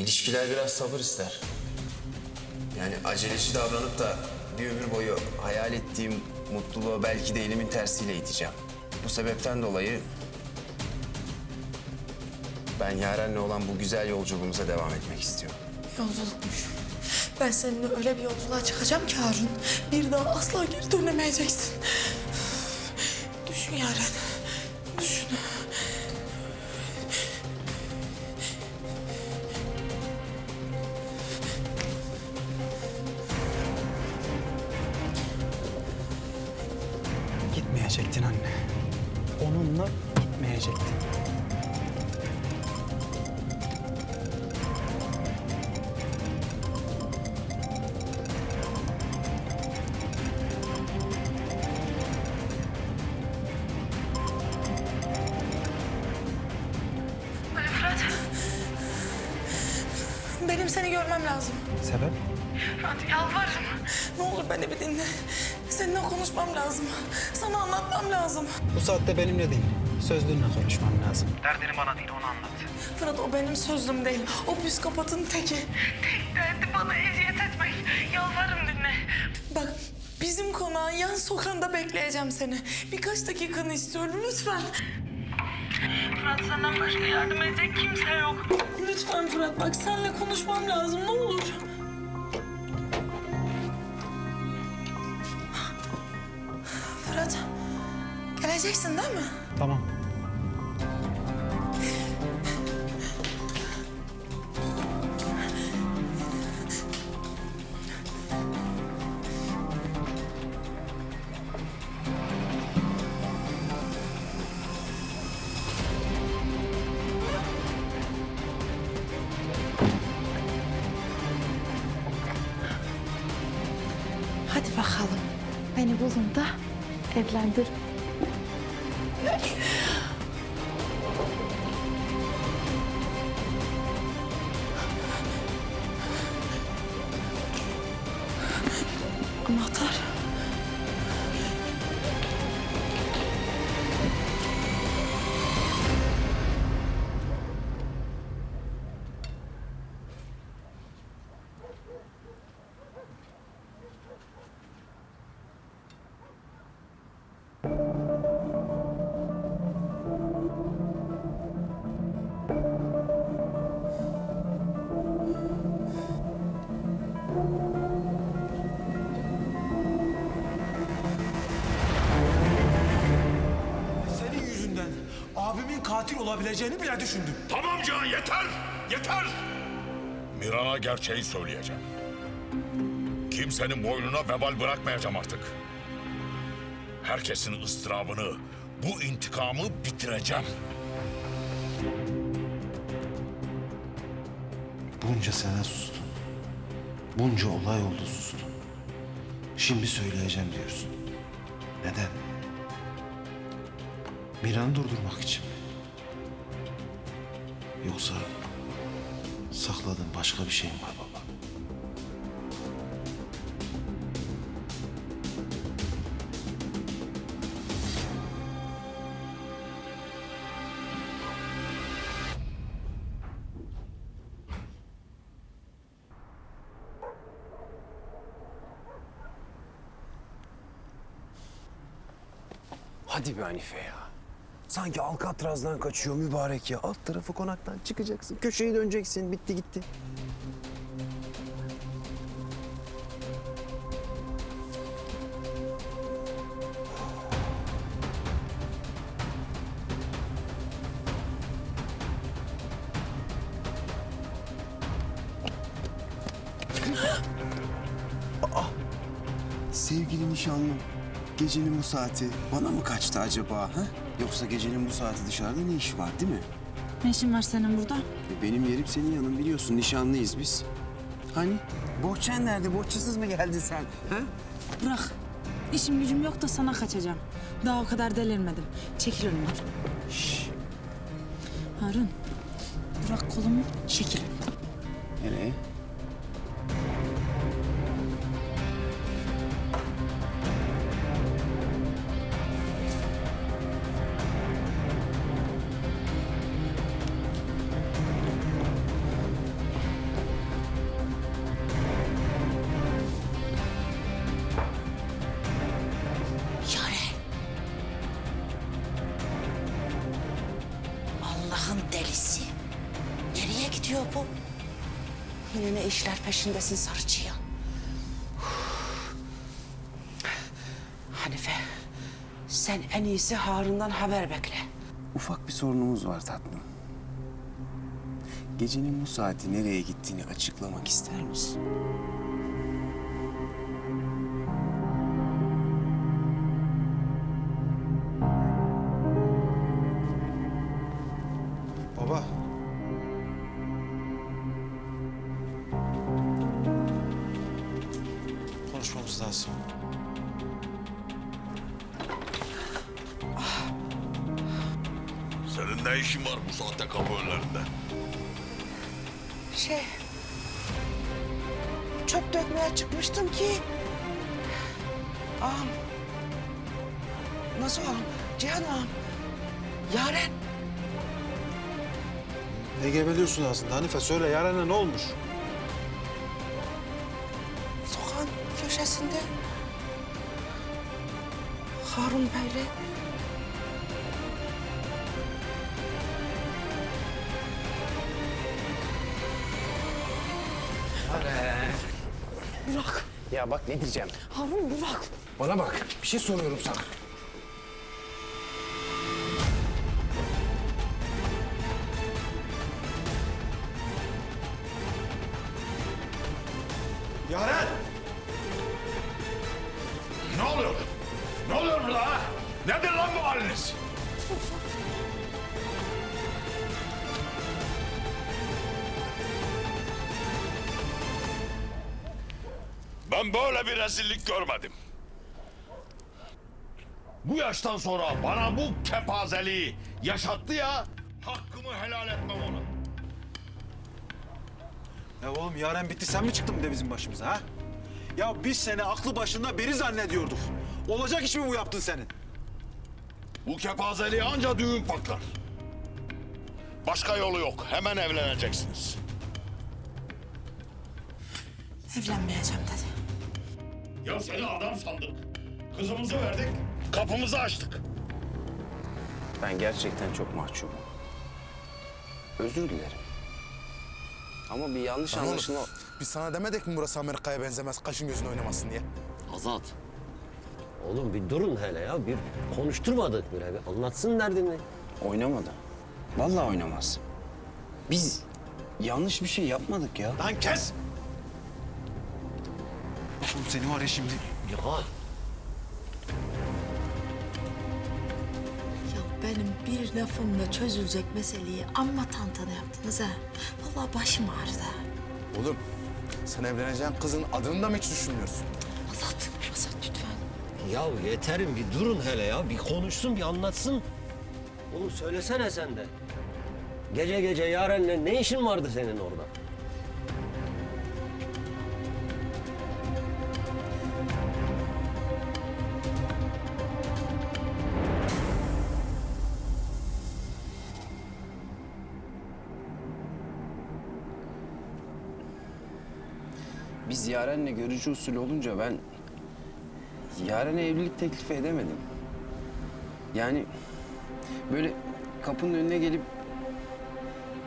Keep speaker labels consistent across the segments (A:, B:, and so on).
A: İlişkiler biraz sabır ister. Yani aceleci davranıp da bir ömür boyu hayal ettiğim mutluluğa belki de elimin tersiyle iteceğim. Bu sebepten dolayı ben Yaren'le olan bu güzel yolculuğumuza devam etmek istiyorum.
B: Yolculukmuş. Ben seninle öyle bir yolculuğa çıkacağım ki Harun. Bir daha asla geri dönemeyeceksin. Düşün Yaren.
C: Gitmeyecektin anne. Onunla gitmeyecektin.
B: Benim seni görmem lazım.
C: Sebep?
B: Fırat yalvarırım. Ne olur beni bir dinle. Seninle konuşmam lazım. Sana anlatmam lazım.
C: Bu saatte benimle değil, sözlünle konuşmam lazım.
D: Derdini bana değil ona anlat.
B: Fırat o benim sözlüm değil. O psikopatın teki. Tek derdi bana eziyet etmek. Yalvarırım dinle. Bak bizim konağın yan sokağında bekleyeceğim seni. Birkaç dakikanı istiyorum lütfen. Fırat senden başka yardım edecek kimse yok. Lütfen Fırat bak seninle konuşmam lazım ne olur. Geleceksin değil mi?
C: Tamam.
E: Hadi bakalım. Beni bulun da evlendir.
B: Anahtar.
F: Abimin katil olabileceğini bile düşündüm.
G: Tamam Can yeter! Yeter! Miran'a gerçeği söyleyeceğim. Kimsenin boynuna vebal bırakmayacağım artık. Herkesin ıstırabını, bu intikamı bitireceğim.
H: Bunca sene sustun. Bunca olay oldu sustun. Şimdi söyleyeceğim diyorsun. Neden? Miran'ı durdurmak için mi? Yoksa sakladığın başka bir şey mi var baba?
I: Hadi be Hanife ya. Sanki Alcatraz'dan kaçıyor mübarek ya. Alt tarafı konaktan çıkacaksın. Köşeyi döneceksin. Bitti gitti. Sevgili nişanlım, gecenin bu saati bana mı kaçtı acaba? Ha? Yoksa gecenin bu saati dışarıda ne iş var değil mi?
E: Ne işin var senin burada?
I: E, Benim yerim senin yanın biliyorsun nişanlıyız biz. Hani? Bohçan nerede? Bohçasız mı geldin sen? Ha?
E: Bırak. İşim gücüm yok da sana kaçacağım. Daha o kadar delirmedim. Çekil önümden.
I: Şş,
E: Harun. Bırak kolumu. Çekil.
I: nereye?
D: Gidiyor bu? Yine ne işler peşindesin Sarıçıyan? Hanife, sen en iyisi Harun'dan haber bekle.
I: Ufak bir sorunumuz var tatlım. Gecenin bu saati nereye gittiğini açıklamak ister misin?
C: Konuşmamız lazım.
G: Senin ne işin var bu saatte kapı önlerinde?
D: Şey, çöp dökmeye çıkmıştım ki... Ağam, nasıl ağam? Cihan ağam, Yaren.
C: Ne gebeliyorsun aslında Hanife? Söyle Yaren'e ne olmuş?
D: Köşesinde Harun Bey'le Burak,
A: Ya bak ne diyeceğim.
D: Harun Burak.
A: Bana bak bir şey soruyorum sana.
F: Yaren!
G: Ne oluyor? Ne oluyor burada ha? Nedir lan bu haliniz? Ben böyle bir rezillik görmedim. Bu yaştan sonra bana bu kepazeliği yaşattı ya, hakkımı helal etmem ona.
C: Ya oğlum Yaren bitti sen mi çıktın bir de bizim başımıza ha? Ya biz seni aklı başında beri zannediyorduk. Olacak iş mi bu yaptın senin?
G: Bu kepazeliği anca düğün patlar. Başka yolu yok. Hemen evleneceksiniz.
E: Evlenmeyeceğim dedi.
G: Ya seni adam sandık. Kızımızı verdik, kapımızı açtık.
I: Ben gerçekten çok mahcubum. Özür dilerim. Ama bir yanlış anlaşılma...
F: Biz sana demedik mi burası Amerika'ya benzemez, kaşın gözün oynamasın diye?
J: Azat. Oğlum bir durun hele ya. Bir konuşturmadık bile. Bir anlatsın derdini.
I: Oynamadı. Vallahi oynamaz. Biz yanlış bir şey yapmadık ya.
C: Lan kes! Oğlum seni var ya şimdi.
B: Ya benim bir lafımla çözülecek meseleyi amma tantana yaptınız ha. Vallahi başım ağrıdı.
F: Oğlum, sen evleneceğin kızın adını da mı hiç düşünmüyorsun?
B: Azat, Azat lütfen.
J: ya yeterim bir durun hele ya. Bir konuşsun bir anlatsın. Oğlum söylesene sen de. Gece gece Yaren'le ne işin vardı senin orada?
I: Biz Yaren'le görücü usulü olunca ben... Yaren'e evlilik teklifi edemedim. Yani böyle kapının önüne gelip...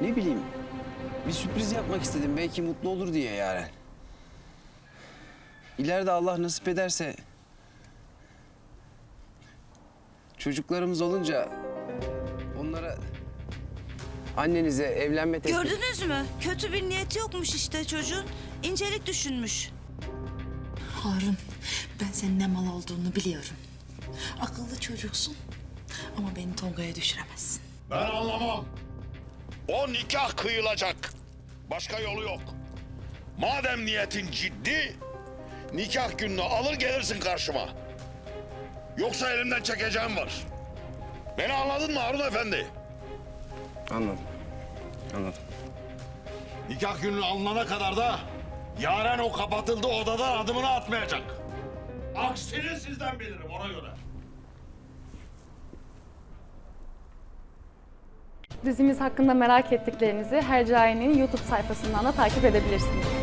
I: Ne bileyim bir sürpriz yapmak istedim. Belki mutlu olur diye Yaren. İleride Allah nasip ederse... Çocuklarımız olunca onlara annenize evlenme teklifi...
D: Gördünüz mü? Kötü bir niyeti yokmuş işte çocuğun. İncelik düşünmüş.
B: Harun, ben senin ne mal olduğunu biliyorum. Akıllı çocuksun ama beni Tolga'ya düşüremezsin.
G: Ben anlamam. O nikah kıyılacak. Başka yolu yok. Madem niyetin ciddi, nikah gününü alır gelirsin karşıma. Yoksa elimden çekeceğim var. Beni anladın mı Harun Efendi?
I: Anladım. Anladım.
G: Nikah günü alınana kadar da Yaren o kapatıldığı odadan adımını atmayacak. Aksini sizden bilirim ona göre.
K: Dizimiz hakkında merak ettiklerinizi Hercai'nin YouTube sayfasından da takip edebilirsiniz.